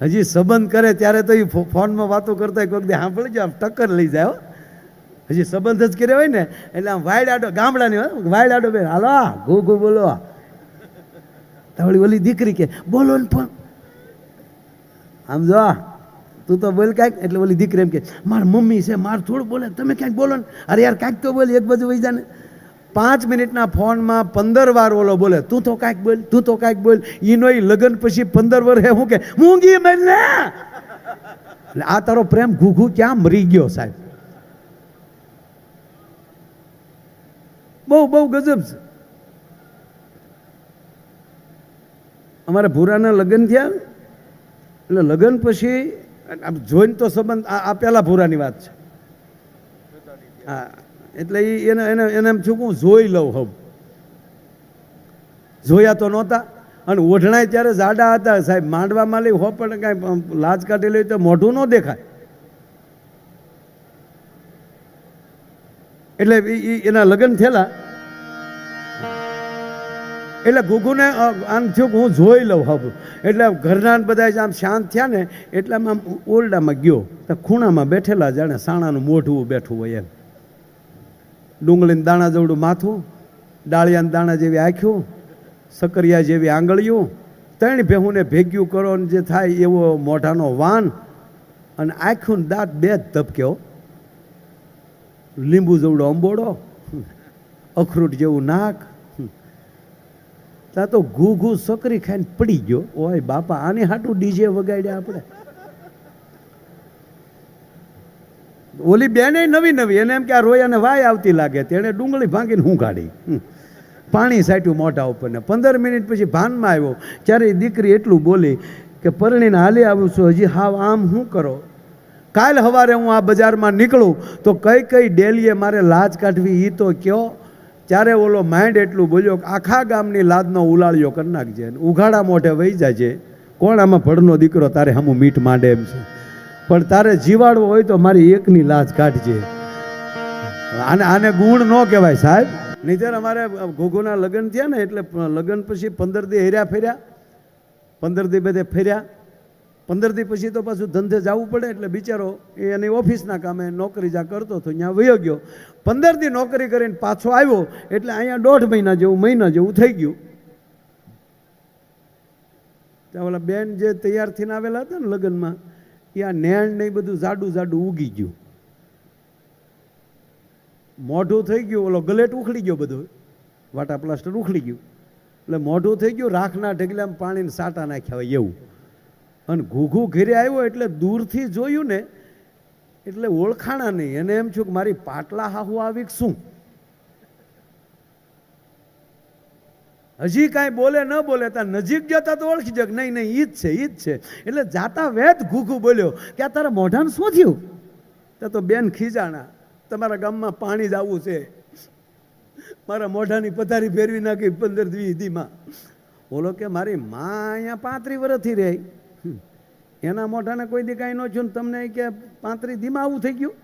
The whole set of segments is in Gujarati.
હજી સંબંધ કરે ત્યારે તો એ ફોનમાં વાતો કરતા કોઈક દે સાંભળી આમ ટક્કર લઈ જાય હજી સંબંધ જ કર્યો હોય ને, એટલે આમ વાયડ આડો, ગામડાની વાયડ આડો બેન હાલો ઘુ ઘુ બોલો, આ. તો ઓલી દીકરી કે, બોલો ને પણ આમ જો તું તો બોલ કાંઈક, એટલે ઓલી દીકરી એમ કે, માર મમ્મી છે, માર થોડું બોલે, તમે ક્યાંક બોલો ને. અરે યાર, કાંઈક તો બોલ, એક બાજુ વહી જાને પાંચ મિનિટના ફોનમાં પંદર વાર ઓલો બોલે, તું તો કાંઈક બોલ, તું તો કાંઈક બોલ. એનો ઈ લગ્ન પછી પંદર વર્ષે હું કે, મૂંગી મને આ તારો પ્રેમ ઘૂઘુ ક્યાં મરી ગયો સાહેબ? બહુ બહુ ગજબ છે. અમારા ભૂરાના લગ્ન થયા. એટલે લગ્ન પછી જોઈને તો સંબંધ આ પહેલા ભૂરાની વાત છે. હા. એટલે એ એને એને એને એમ છું હું જોઈ લઉં હવ. જોયા તો નહોતા. અને ઓઢણાય ત્યારે જાડા હતા. સાહેબ, માંડવામાં લઈ હો, પણ કાંઈ લાજ કાઢી લઈ તો મોઢું ન દેખાય. એટલે એના લગ્ન થયેલા. એટલે ગુગુને આમ થયું કે હું જોઈ લઉં હબ એટલે ઘરના બધા આમ શાંત થયા ને, એટલે આમ ઓરડામાં ગયો. તો ખૂણામાં બેઠેલા જાણે સાણાનું મોઢું બેઠું હોય એમ. ડુંગળીને દાણા જેવડું માથું, ડાળિયાના દાણા જેવી આંખ્યું સકરિયા જેવી આંગળીઓ ત્રણ ભેહુને ભેગ્યું કરો ને જે થાય એવો મોઢાનો વાન અને આંખ્યું દાંત બે જ ધબક્યો લીંબુ જેવડો અંબોડો, અખરૂટ જેવું નાક. ત્યાં તો ઘૂ ઘૂ સકરી ખાઈને પડી ગયો. ઓય બાપા, આની હાટું ડીજે વગાડ્યા આપણે. ઓલી બેને નવી નવી, એને એમ કે આ રોયાને વાય આવતી લાગે તેણે ડુંગળી ભાંગીને હું કાઢી પાણી સાટ્યું મોઢા ઉપર ને પંદર મિનિટ પછી ભાનમાં આવ્યો. ત્યારે એ દીકરી એટલું બોલી કે, પરણીને હાલી આવું છું, હજી હાવ આમ શું કરો? કાલ સવારે હું આ બજારમાં નીકળું, તો કઈ કઈ ડેલીએ મારે લાજ કાઢવી એ તો કયો? ત્યારે ઓલો માઇન્ડ એટલું બોલ્યો કે, આખા ગામની લાદનો ઉલાળ્યો કરી નાખજે ઉઘાડા મોઢે વહી જાય છે કોણ આમાં ભડનો દીકરો, તારે હમું મીઠ માંડે એમ છે. પણ તારે જીવાડવો હોય તો મારી એકની લાજ કાઢજે. આને આને ગુણ ન કહેવાય સાહેબ. નહીંતર અમારે ઘોઘોના લગ્ન થયા ને એટલે લગ્ન પછી પંદર દી હેર્યા ફેર્યા. પંદર દી બધે ફેર્યા. પંદર દી પછી તો પાછું ધંધે જવું પડે એટલે બિચારો એ એની ઓફિસના કામે નોકરી જા કરતો હતો, ત્યાં વયો ગયો. પંદર દી નોકરી કરીને પાછો આવ્યો એટલે અહીંયા દોઢ મહિના જેવું મહિના જેવું થઈ ગયું. ત્યાં ઓલા બેન જે તૈયાર થઈને આવેલા હતા ને લગ્નમાં એ આ નેણ ને બધું જાડું જાડું ઉગી ગયું. મોઢું થઈ ગયું, ઓલો ગલેટ ઉખડી ગયો બધો. વાટા પ્લાસ્ટર ઉખડી ગયું. એટલે મોઢું થઈ ગયું, રાખના ઢગલામાં પાણીને સાટા નાખ્યા હોય એવું. અને ઘૂઘું ઘેરે આવ્યો એટલે દૂરથી જોયું ને, એટલે ઓળખાણા નહીં. એને એમ છું કે મારી પાટલા હાહુ આવી શું? હજી કાંઈ બોલે, ન બોલે ત્યાં નજીક જતા તો ઓળખી જાય નહીં નહીં, ઈ જ છે, ઈ જ છે. એટલે જાતા વેત ઘૂઘું બોલ્યો કે આ તારા મોઢાને શું થયું? તો તો બેન ખીજાણા, તમારા ગામમાં પાણી જ આવવું છે. મારા મોઢાની પથારી ફેરવી નાખી પંદર દી દીમાં બોલો કે મારી માં અહીંયા પાંત્રી વર્ષથી રહે. એના મોઢાને કોઈ દી કાંઈ ન થયું તમને કે પાંત્રી દીમાં આવું થઈ ગયું?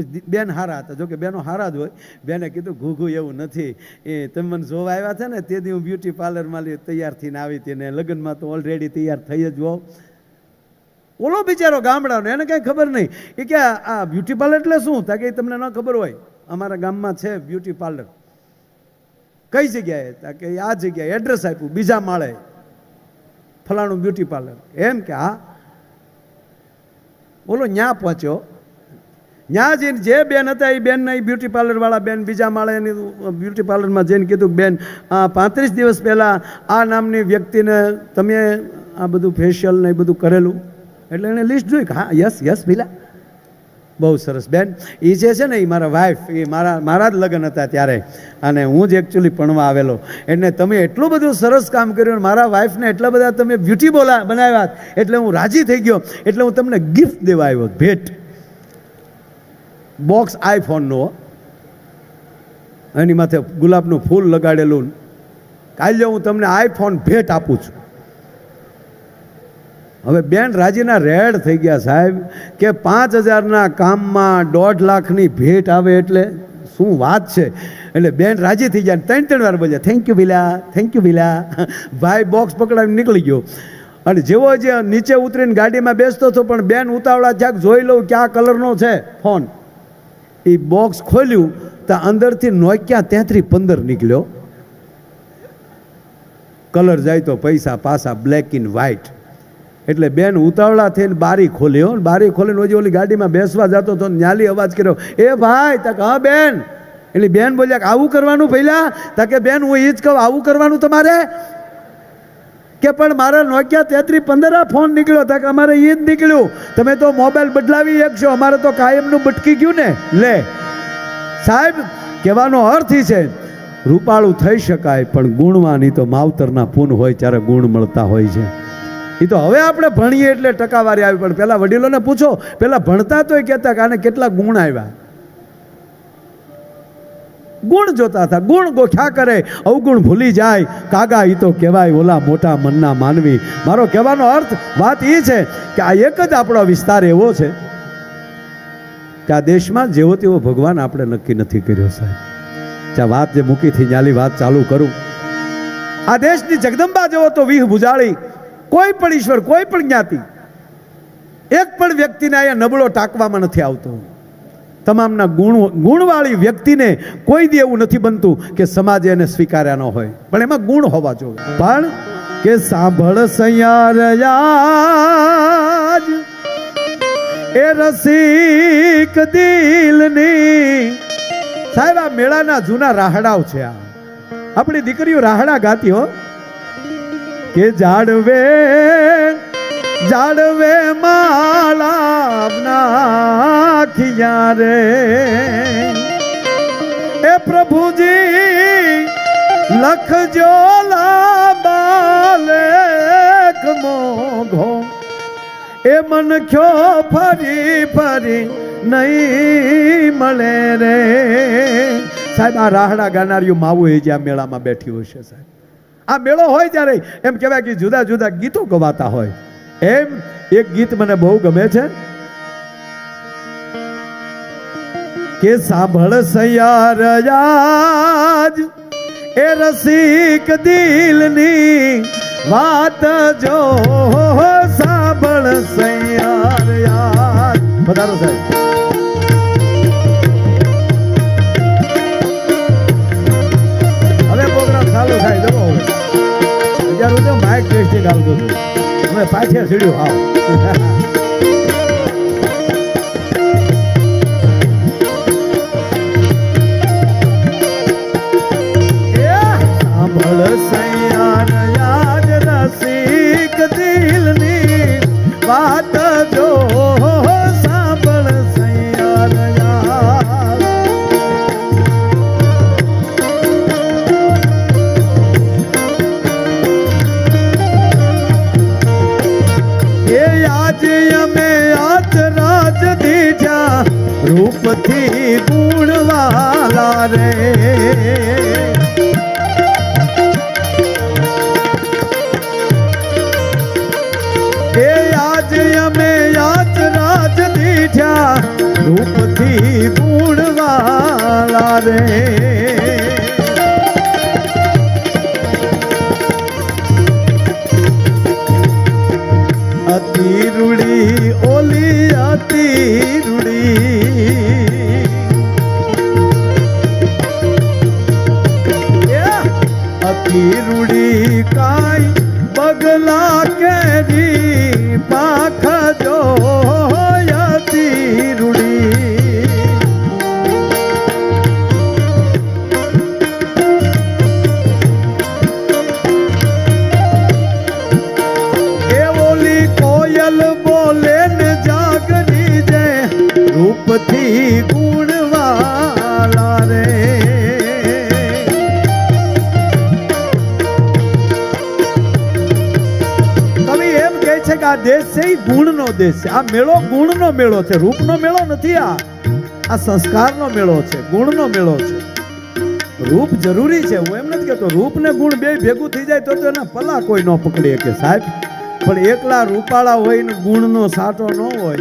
પછી બેન હારા હતા. જોકે બેનો હારા જ હોય. બેને કીધું, ઘૂઘું એવું નથી. એ તમે મને જોવા આવ્યા છે ને તે દી હું બ્યુટી પાર્લરમાં તૈયાર થઈને આવી હતી ને લગ્નમાં તો ઓલરેડી તૈયાર થઈ જ હોઉં. ઓલો બિચારો ગામડાનો, એને કાંઈ ખબર નહીં. એ કે, આ બ્યુટી પાર્લર એટલે શું? તા કે તમને ન ખબર હોય. અમારા ગામમાં છે બ્યુટી પાર્લર કઈ જગ્યાએ? તા કે, આ જગ્યાએ એડ્રેસ આપ્યું, બીજા માળે. ફલાણું બ્યુટી પાર્લર એમ કે, હા. બોલો ન્યા પહોંચ્યો. ન્યા જઈને જે બેન હતા એ બેન એ બ્યુટી પાર્લરવાળા બેન બીજા માળે એની બ્યુટી પાર્લરમાં જઈને કીધું બેન પાંત્રીસ દિવસ પહેલાં આ નામની વ્યક્તિને તમે આ બધું ફેશિયલ ને એ બધું કરેલું. એટલે એણે લિસ્ટ જોઈ કે, હા યસ યસ ભીલા. બહુ સરસ. બેન એ જે છે ને એ મારા વાઈફ એ મારા મારા જ લગ્ન હતા ત્યારે. અને હું જ એકચ્યુઅલી ભણવા આવેલો. એટલે તમે એટલું બધું સરસ કામ કર્યું મારા વાઈફને એટલા બધા તમે બ્યુટી બોલા, બનાવ્યા. એટલે હું રાજી થઈ ગયો. એટલે હું તમને ગિફ્ટ દેવા આવ્યો, ભેટ. બોક્સ આઈફોનનો, એની માથે ગુલાબનું ફૂલ લગાડેલું. કાલે હું તમને આઈફોન ભેટ આપું છું. હવે બેન, રાજીના રેડ થઈ ગયા સાહેબ કે પાંચ હજારના કામમાં દોઢ લાખની ભેટ આવે એટલે શું વાત છે? એટલે બેન, રાજી થઈ ગયા ત્રણ ત્રણ વાર બોલ્યા થેન્ક યુ વિલા થેન્ક યુ વિલા ભાઈ, બોક્સ પકડાવીને નીકળી ગયો. અને જેવો જે નીચે ઉતરીને ગાડીમાં બેસતો હતો, પણ બેન, ઉતાવળા જ્યાંક જોઈ લઉં ક્યાં કલરનો છે ફોન. એ બોક્સ ખોલ્યું તો અંદરથી નોક્યા તેત્રી પંદર નીકળ્યો. કલર જાય તો પૈસા પાસા બ્લેક ઇન વ્હાઇટ એટલે બેન ઉતાવળા થઈને બારી ખોલ્યો બારી ખોલીને હજી ઓલી ગાડીમાં બેસવા જતો તો ન્યાલી અવાજ કર્યો, એ ભાઈ તક હા, બેન. એટલે બેન બોલ્યા આવું કરવાનું પહેલા? તકે બેન, હું એ જ કહું, આવું કરવાનું તમારે? કે પણ મારા નોકિયા તેત્રી પંદર ફોન નીકળ્યો તક અમારે એ જ નીકળ્યું. તમે તો મોબાઈલ બદલાવી શકશો અમારે તો કાયમનું બટકી ગયું ને. લે, સાહેબ, કહેવાનો અર્થ છે, રૂપાળું થઈ શકાય, પણ ગુણવાની તો માવતરના પૂન હોય ત્યારે ગુણ મળતા હોય છે. એ તો હવે આપણે ભણીએ એટલે ટકાવારી આવી, પણ પહેલાં વડીલોને પૂછો પહેલાં ભણતા તોય કહેતા કે આને કેટલા ગુણ આવ્યા. ગુણ જોતા હતા, ગુણ ગોખ્યા કરે, અવગુણ ભૂલી જાય. કાગા એ તો કહેવાય ઓલા મોટા મનના માનવી. મારો કહેવાનો અર્થ, વાત એ છે કે આ એક જ આપણો વિસ્તાર એવો છે કે આ દેશમાં જેવો તેવો ભગવાન આપણે નક્કી નથી કર્યો સાહેબ. જે વાત જે મૂકીથી ન્યાલી વાત ચાલુ કરું. આ દેશની જગદંબા જેવો તો વિહ ભુજાળી, કોઈ પણ ઈશ્વર, કોઈ પણ જ્ઞાતિ, એક પણ વ્યક્તિને અહીંયા નબળો ટાંકવામાં નથી આવતો. તમામના ગુણ, ગુણવાળી વ્યક્તિને કોઈ દી એવું નથી બનતું કે સમાજે એને સ્વીકાર્યા ન હોય. પણ એમાં ગુણ હોવા જોઈએ. પણ કે સાંભળ સૈયાર એ રસિક દિલની. સાહેબ, આ મેળાના જૂના રાહડાઓ છે આ. આપણી દીકરીઓ રાહડા ગાતી હો. કે જાડવે જાડવે માળા નાખિયા રે. એ પ્રભુજી લખજો લાબાલેખ મોઘો એ મન ખ્યો ફરી ફરી નહીં મળે રે. સાહેબ, આ રાહડા ગાનારીઓ માવું એ જ્યાં મેળામાં બેઠી હશે સાહેબ. આ મેળો હોય ત્યારે એમ કહેવાય કે જુદા જુદા ગીતો ગવાતા હોય. એમ એક ગીત મને બહુ ગમે છે કે સાંભળ સયાર એ રસિક દિલની વાત જો સાંભળ સયાર યાર પધારો સાહેબ. હવે પ્રોગ્રામ ચાલુ થાય જવો અત્યારે હું માઇક ટેસ્ટિંગ આવતું હતું હવે પાછળ સીડ્યું આવ સાંભળ रे આ દેશ છે એ ગુણનો દેશ છે. આ મેળો ગુણનો મેળો છે. રૂપનો મેળો નથી આ. આ સંસ્કારનો મેળો છે. ગુણનો મેળો છે. રૂપ જરૂરી છે. હું એમ નથી કહેતો રૂપ ને ગુણ બે ભેગું થઈ જાય તો એને પલા કોઈ ન પકડી શકે સાહેબ, પણ એકલા રૂપાળા હોય ને ગુણનો સાટો ન હોય.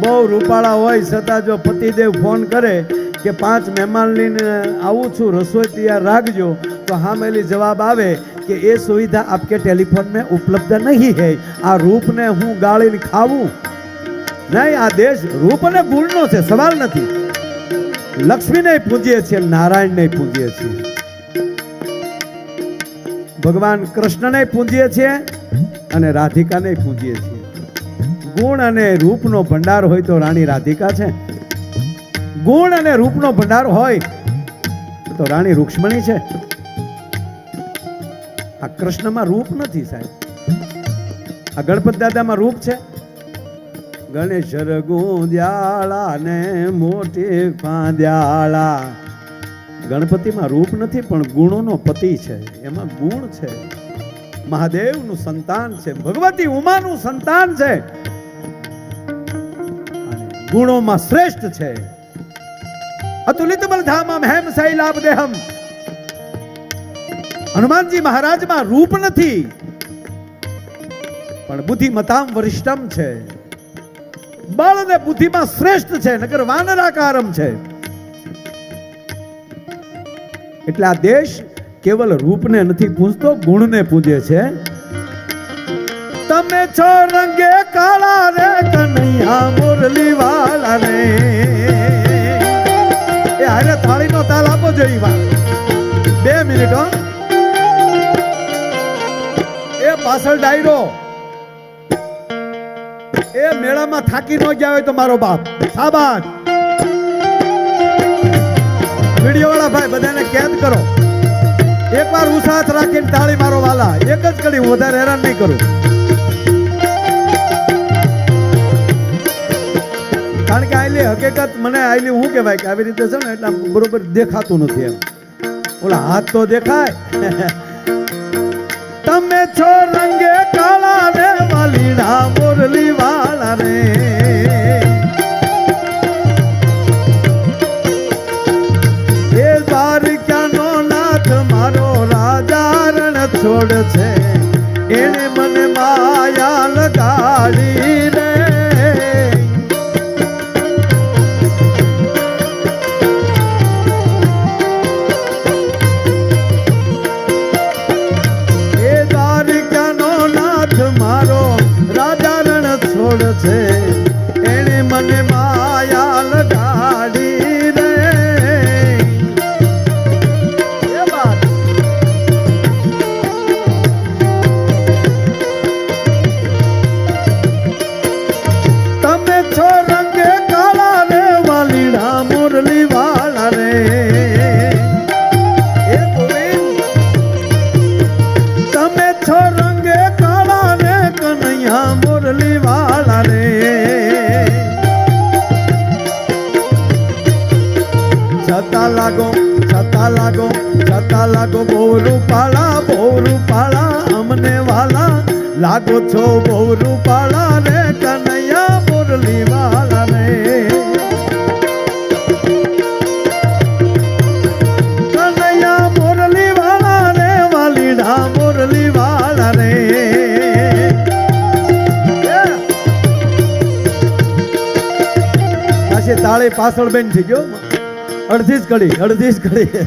બહુ રૂપાળા હોય છતાં જો પતિદેવ ફોન કરે કે પાંચ મહેમાન લઈને આવું છું, રસોઈ તૈયાર રાખજો, તો હામેલી જવાબ આવે. कि ये सुविधा आपके टेलीफोन में उपलब्ध नहीं है आ रूप ने હું ગાળીને ખાવું નહીં આ દેશ રૂપ અને ગુણનો છે સવાલ નથી લક્ષ્મીને પૂજીએ છીએ નારાયણને પૂજીએ છીએ ભગવાન કૃષ્ણને પૂજીએ છીએ અને રાધિકાને પૂજીએ છીએ ગુણ અને રૂપનો ભંડાર હોય તો રાણી રાધિકા છે ગુણ અને રૂપનો ભંડાર હોય તો રાણી રૂક્ષ્મણી છે આ કૃષ્ણમાં રૂપ નથી સાહેબ. આ ગણપત દાદામાં રૂપ છે? ગણેશ ગુંદ્યાળા ને મોટી પાંદ્યાળા ગણપતિમાં રૂપ નથી, પણ ગુણોનો પતિ છે. એમાં ગુણ છે. મહાદેવનું સંતાન છે. ભગવતી ઉમાનું સંતાન છે. ગુણોમાં શ્રેષ્ઠ છે. અતુલિત બલધામમ હેમ શૈલાભ દેહમ. હનુમાનજી મહારાજમાં રૂપ નથી. પણ બુદ્ધિમતામ વરિષ્ઠમ છે. બળ ને બુદ્ધિમાં શ્રેષ્ઠ છે નગર વાનરાકારમ છે. એટલે આ દેશ કેવલ રૂપને નથી પૂજતો, ગુણને પૂજે છે. તમે છો રંગે કાળા રે, કનૈયા મુરલી વાળા રે. એ હારે થાળીનો તાલ આપો જેવી વાત. બે મિનિટ, હો. પાછળ ડાયરો. એ મેળામાં થાકી ન ગયા હોય તો મારો બાપ. સાબાદ વીડિયો વાળા ભાઈ, બધાને કેદ કરો. એકવાર ઉસાથ રાખીને તાળી મારો વાલા. એક જ કડી વધારે હેરાન નહીં કરું. કારણ કે આયલી હકીકત મને આયલી હું કહેવાય કે આવી રીતે છે ને, એટલે બરોબર દેખાતું નથી એમ. ઓલા હાથ તો દેખાય. તમે છો રંગે લાગો છો બહુ રૂપાળા રે, કનૈયા મુરલી વાળા રે. કનૈયા મુરલી વાળા રે, વાલીડા મુરલી વાળા રે. પાછી તાળી પાછળ બેન થઈ ગયો. અડધી જ કડી અડધી જ કડી